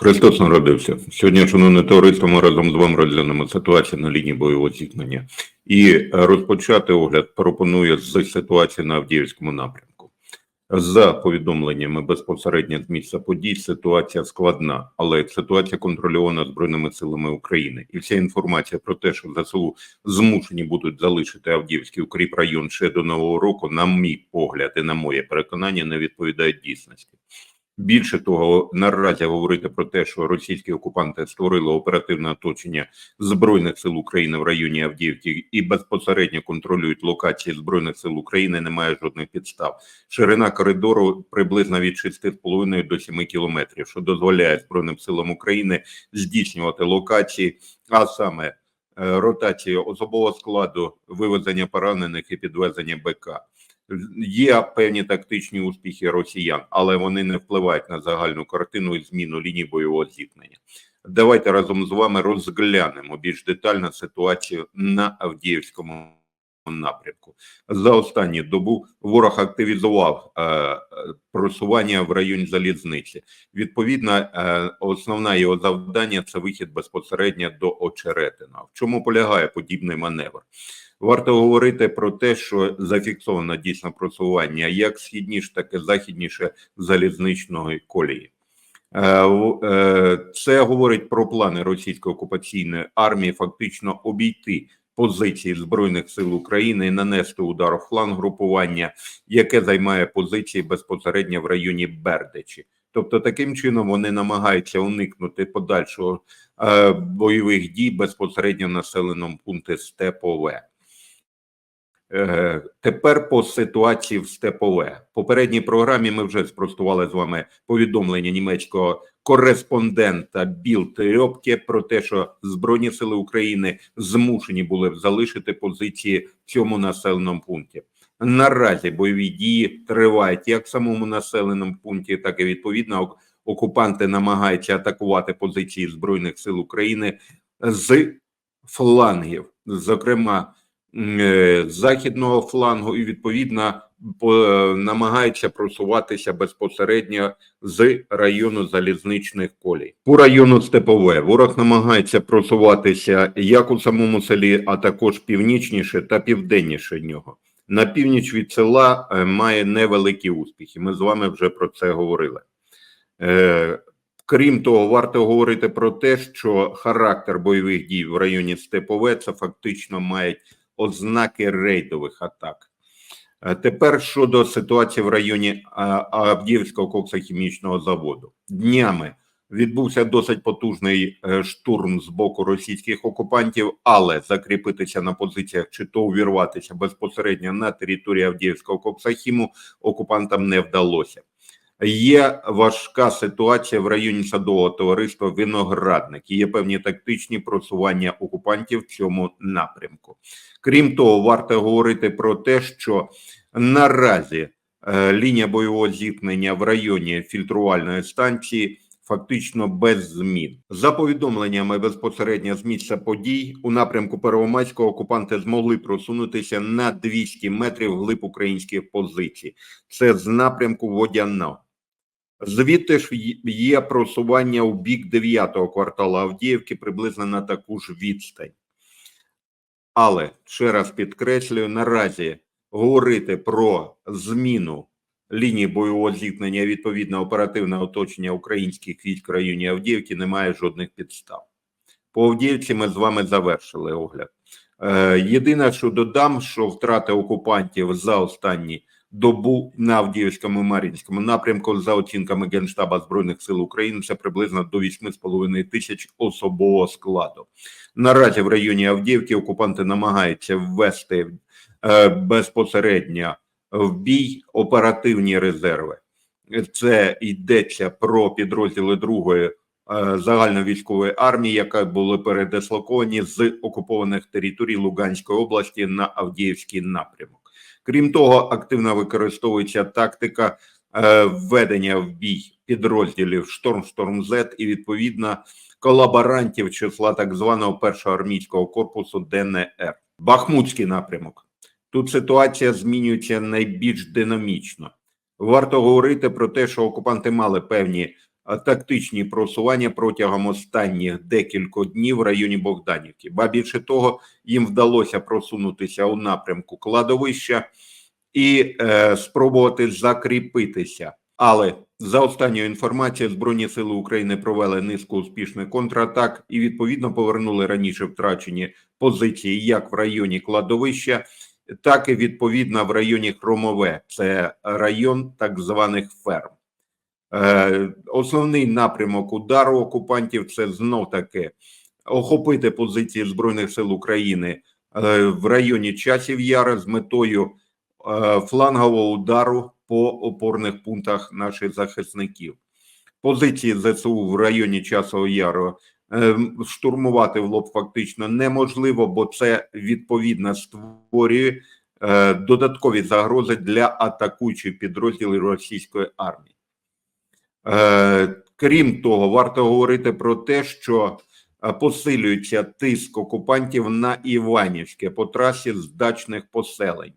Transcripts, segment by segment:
Христос народився. Сьогодні, шановне товариство, ми разом з вами розглянемо ситуацію на лінії бойового зіткнення. І е, розпочати огляд пропоную з ситуації на Авдіївському напрямку. За повідомленнями безпосередньо з місця подій, ситуація складна, але ситуація контрольована Збройними силами України. І вся інформація про те, що ЗСУ змушені будуть залишити Авдіївський укріпрайон ще до нового року, на мій погляд і на моє переконання, не відповідають дійсності. Більше того, наразі говорити про те, що російські окупанти створили оперативне оточення збройних сил України в районі Авдіївки і безпосередньо контролюють локації збройних сил України, немає жодних підстав. Ширина коридору приблизно від 6,5 до 7 кілометрів, що дозволяє збройним силам України здійснювати локації, а саме е, ротацію особового складу, вивезення поранених і підвезення БК. Є певні тактичні успіхи росіян, але вони не впливають на загальну картину і зміну лінії бойового зіткнення. Давайте разом з вами розглянемо більш детально ситуацію на Авдіївському напрямку. За останню добу ворог активізував е, просування в районі залізниці. Відповідно, е, основне його завдання це вихід безпосередньо до Очеретина. В чому полягає подібний маневр? Варто говорити про те, що зафіксовано дійсно просування як східніше, так і західніше залізничної колії. Е, е, Це говорить про плани російської окупаційної армії фактично обійти позиції збройних сил України і нанести удар у фланг групування, яке займає позиції безпосередньо в районі Бердичі. Тобто, таким чином вони намагаються уникнути подальшого е, бойових дій безпосередньо в населеному пункті Степове. Е, Тепер по ситуації в Степове. В попередній програмі ми вже спростували з вами повідомлення німецького кореспондента Білд Рьопке про те, що Збройні сили України змушені були залишити позиції в цьому населеному пункті. Наразі бойові дії тривають як в самому населеному пункті, так і відповідно ок- окупанти намагаються атакувати позиції Збройних сил України з флангів, зокрема західного флангу, і відповідно по, е, просуватися безпосередньо з району залізничних колій. По району Степове ворог намагається просуватися як у самому селі, а також північніше та південніше нього. На північ від села е, має невеликі успіхи. Ми з вами вже про це говорили. Е, Крім того, варто говорити про те, що характер бойових дій в районі Степове це фактично мають ознаки рейдових атак. Е, Тепер щодо ситуації в районі а, Авдіївського коксохімічного заводу. Днями відбувся досить потужний е, штурм з боку російських окупантів, але закріпитися на позиціях чи то увірватися безпосередньо на території Авдіївського коксахіму окупантам не вдалося. Є важка ситуація в районі садового товариства Виноградник. Є певні тактичні просування окупантів в цьому напрямку. Крім того, варто говорити про те, що наразі е, лінія бойового зіткнення в районі фільтрувальної станції фактично без змін. За повідомленнями безпосередньо з місця подій у напрямку Первомайського окупанти змогли просунутися на 200 метрів глиб українських позицій. Це з напрямку Водяно. Звідти ж є- просування у бік 9-го кварталу Авдіївки приблизно на таку ж відстань. Але ще раз підкреслюю, наразі говорити про зміну лінії бойового зіткнення відповідно оперативне оточення українських військ в районі Авдіївки немає жодних підстав. По Авдіївці ми з вами завершили огляд. Е, єдине, що додам, що втрати окупантів за останні добу на Авдіївському Мар'їнському напрямку за оцінками Генштаба Збройних сил України це приблизно до 8,5 тисяч особового складу. Наразі в районі Авдіївки окупанти намагаються ввести е, безпосередньо в бій оперативні резерви. Це йдеться про підрозділи другої е, загальновійськової армії, яка були передислоковані з окупованих територій Луганської області на Авдіївський напрямок. Крім того, активно використовується тактика е, введення в бій підрозділів Шторм Шторм З і відповідно колаборантів числа так званого першого армійського корпусу ДНР. Бахмутський напрямок. Тут ситуація змінюється найбільш динамічно. Варто говорити про те, що окупанти мали певні тактичні просування протягом останніх декількох днів в районі Богданівки. Ба більше того, їм вдалося просунутися у напрямку кладовища і е, спробувати закріпитися. Але за останньою інформацією, Збройні сили України провели низку успішних контратак і відповідно повернули раніше втрачені позиції як в районі кладовища, так і відповідно в районі Хромове. Це район так званих ферм. Е, основний напрямок удару окупантів це знов таки охопити позиції Збройних сил України е, в районі Часів Яра з метою е, флангового удару по опорних пунктах наших захисників. Позиції ЗСУ в районі Часового Яру штурмувати в лоб фактично неможливо, бо це відповідно створює додаткові загрози для атакуючих підрозділів російської армії. Е, Крім того, варто говорити про те, що е, посилюється тиск окупантів на Іванівське по трасі з поселень.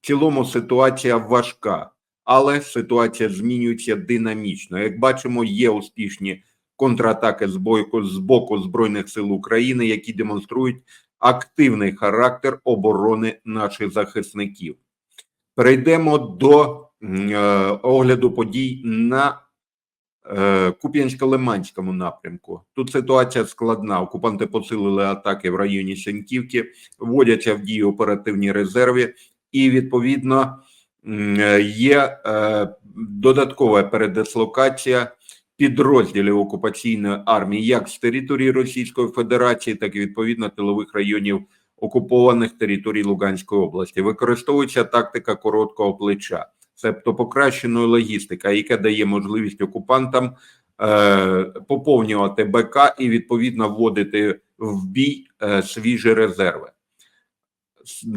В цілому ситуація важка, але ситуація змінюється динамічно. Як бачимо, є успішні контратаки з боку, з боку Збройних сил України, які демонструють активний характер оборони наших захисників. Перейдемо до е, огляду подій на Куп'янсько-Лиманському напрямку. Тут ситуація складна. Окупанти посилили атаки в районі Сеньківки, вводяться в дію оперативні резерви, і відповідно е, є е, додаткова передислокація підрозділів окупаційної армії як з території Російської Федерації, так і відповідно тилових районів окупованих територій Луганської області. Використовується тактика короткого плеча, тобто покращеної логістика, яка дає можливість окупантам е, поповнювати БК і відповідно вводити в бій е, свіжі резерви.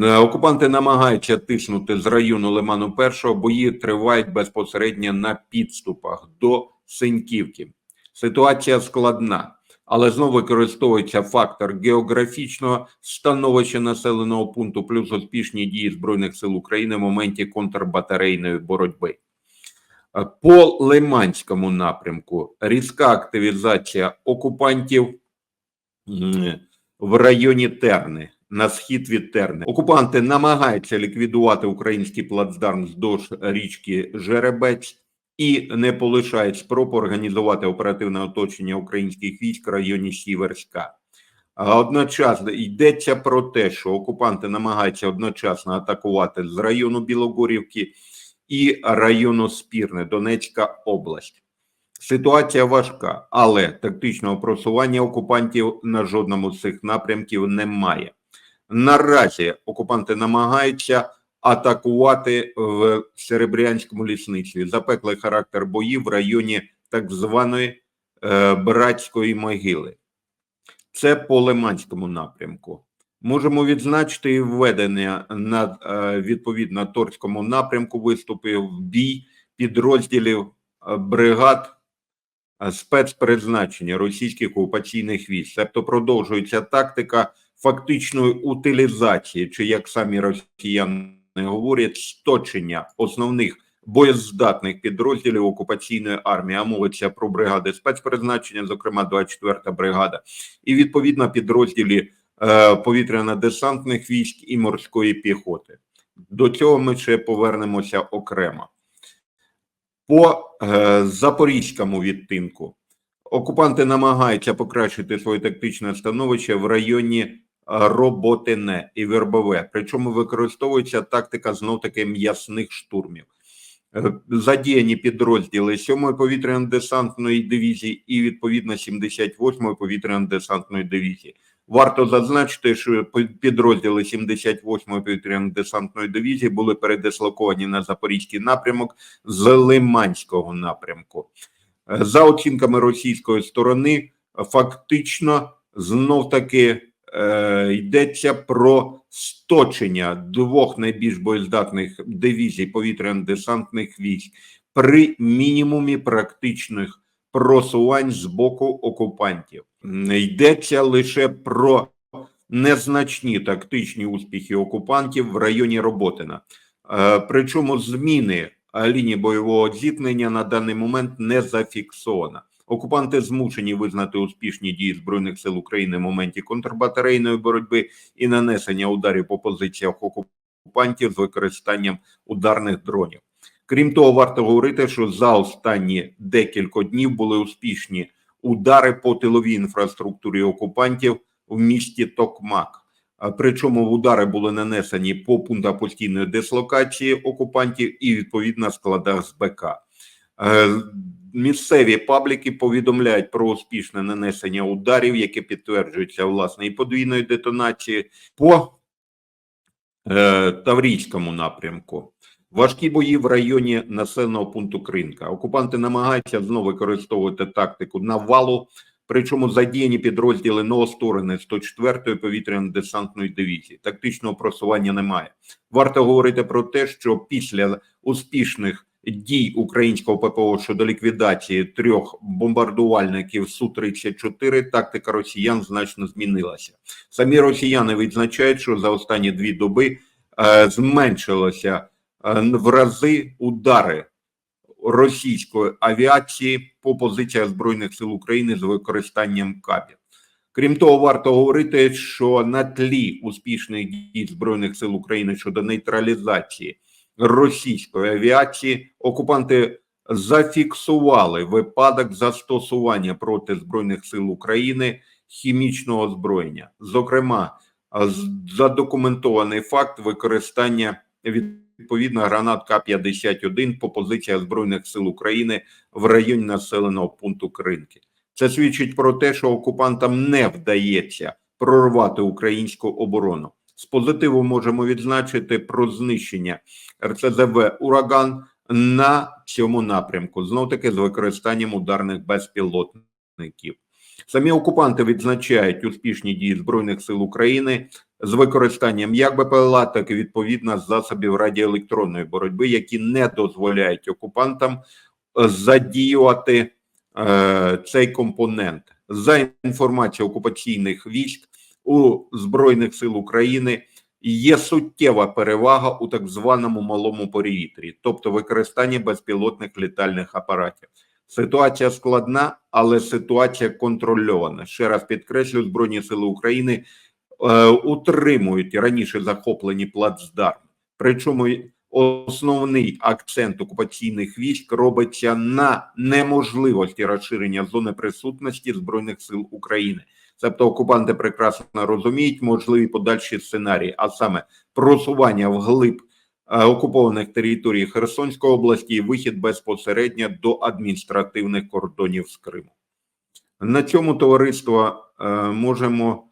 Е, Окупанти намагаються тиснути з району Лиману Першого, бої тривають безпосередньо на підступах до Синьківки. Ситуація складна, але знову використовується фактор географічного становища населеного пункту, плюс успішні дії Збройних сил України в моменті контрбатарейної боротьби. Е, По Лиманському напрямку різка активізація окупантів в районі Терни на схід від Терни. Окупанти намагаються ліквідувати український плацдарм вздовж річки Жеребець і не полишають спроб організувати оперативне оточення українських військ в районі Сіверська. Одночасно йдеться про те, що окупанти намагаються одночасно атакувати з району Білогорівки і району Спірне, Донецька область. Ситуація важка, але тактичного просування окупантів на жодному з цих напрямків немає. Наразі окупанти намагаються атакувати в Серебрянському лісництві. Запеклий характер боїв в районі так званої е, Братської могили. Це по Лиманському напрямку. Можемо відзначити і введення на е, відповідно Торському напрямку виступив в бій підрозділів е, бригад е, спецпризначення російських окупаційних військ. Тобто продовжується тактика фактичної утилізації, чи як самі росіяни говорять, сточення основних боєздатних підрозділів окупаційної армії, а мовиться про бригади спецпризначення, зокрема 24-та бригада, і відповідно підрозділі е, повітряно-десантних військ і морської піхоти. До цього ми ще повернемося окремо. По е, запорізькому відтинку окупанти намагаються покращити своє тактичне становище в районі Роботине і Вербове. Причому використовується тактика знов таки м'ясних штурмів. Е, Задіяні підрозділи 7-ї повітряно-десантної дивізії і відповідно 78-ї повітряно-десантної дивізії. Варто зазначити, що підрозділи 78-ї повітряно-десантної дивізії були передислоковані на запорізький напрямок з Лиманського напрямку. Е, За оцінками російської сторони, фактично знов таки е, йдеться про сточення двох найбільш боєздатних дивізій повітряно-десантних військ при мінімумі практичних просувань з боку окупантів. Йдеться лише про незначні тактичні успіхи окупантів в районі Роботина. Е, Причому зміни лінії бойового зіткнення на даний момент не зафіксована. Окупанти змушені визнати успішні дії збройних сил України в моменті контрбатарейної боротьби і нанесення ударів по позиціях окупантів з використанням ударних дронів. Крім того, варто говорити, що за останні декілька днів були успішні удари по тиловій інфраструктурі окупантів в місті Токмак. Причому удари були нанесені по пунктах постійної дислокації окупантів і відповідно складах з БК. Е, Місцеві пабліки повідомляють про успішне нанесення ударів, які підтверджуються власне і подвійною детонацією по е, Таврійському напрямку. Важкі бої в районі населеного пункту Кринка. Окупанти намагаються знову використовувати тактику навалу, причому задіяні підрозділи новосторони 104-ї повітряно-десантної дивізії. Тактичного просування немає. Варто говорити про те, що після успішних дій українського ППО щодо ліквідації трьох бомбардувальників су 34 тактика росіян значно змінилася. Самі росіяни відзначають, що за останні дві доби е, зменшилося е, в рази удари російської авіації по позиціях збройних сил України з використанням кабів. Крім того, варто говорити, що на тлі успішних дій збройних сил України щодо нейтралізації російської авіації окупанти зафіксували випадок застосування проти збройних сил України хімічного озброєння. Зокрема, задокументований факт використання відповідно гранат К-51 по позиціях збройних сил України в районі населеного пункту Кринки. Це свідчить про те, що окупантам не вдається прорвати українську оборону. З позитиву можемо відзначити про знищення РЦЗВ Ураган на цьому напрямку, знов таки з використанням ударних безпілотників. Самі окупанти відзначають успішні дії збройних сил України з використанням як БПЛА, так і відповідно засобів радіоелектронної боротьби, які не дозволяють окупантам е, задіювати е, цей компонент за інформацією окупаційних військ у збройних сил України є суттєва перевага у так званому малому повітрі, тобто використання безпілотних літальних апаратів. Ситуація складна, але ситуація контрольована. Ще раз підкреслю, збройні сили України е, утримують раніше захоплені плацдарми. Причому основний акцент окупаційних військ робиться на неможливості розширення зони присутності збройних сил України. Тобто окупанти прекрасно розуміють можливі подальші сценарії, а саме просування вглиб е, окупованих територій Херсонської області і вихід безпосередньо до адміністративних кордонів з Криму. На цьому товариство е, можемо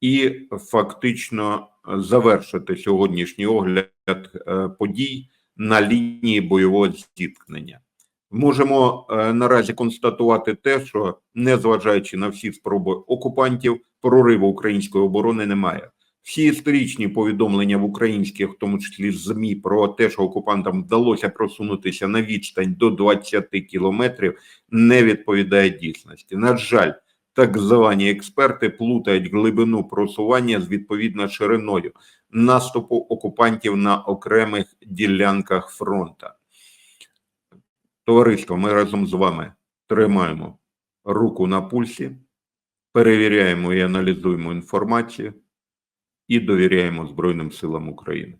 і фактично завершити сьогоднішній огляд е, подій на лінії бойового зіткнення. Можемо е, наразі констатувати те, що незважаючи на всі спроби окупантів, прориву української оборони немає. Всі історичні повідомлення в українських, в тому числі змі, про те, що окупантам вдалося просунутися на відстань до 20 кілометрів, не відповідає дійсності. На жаль, так звані експерти плутають глибину просування з відповідно шириною наступу окупантів на окремих ділянках фронта. Товариство, ми разом з вами тримаємо руку на пульсі, перевіряємо і аналізуємо інформацію і довіряємо Збройним силам України.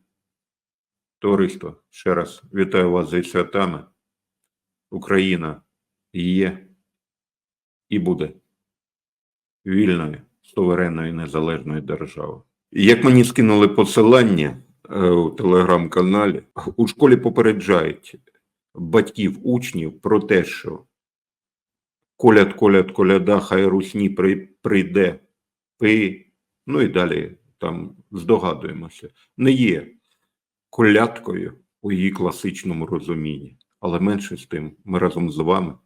Товариство, ще раз вітаю вас зі святами. Україна є і буде вільною, суверенною незалежною державою. Як мені скинули посилання е, у телеграм-каналі, у школі попереджають батьків учнів про те, що коляд, коляд, коляда, хай русні при- прийде, пи, ну і далі там здогадуємося, не є колядкою у її класичному розумінні. Але менше з тим, ми разом з вами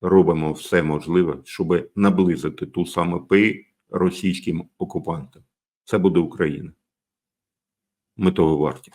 робимо все можливе, щоб наблизити ту саму пи російським окупантам. Це буде Україна. Ми того варті.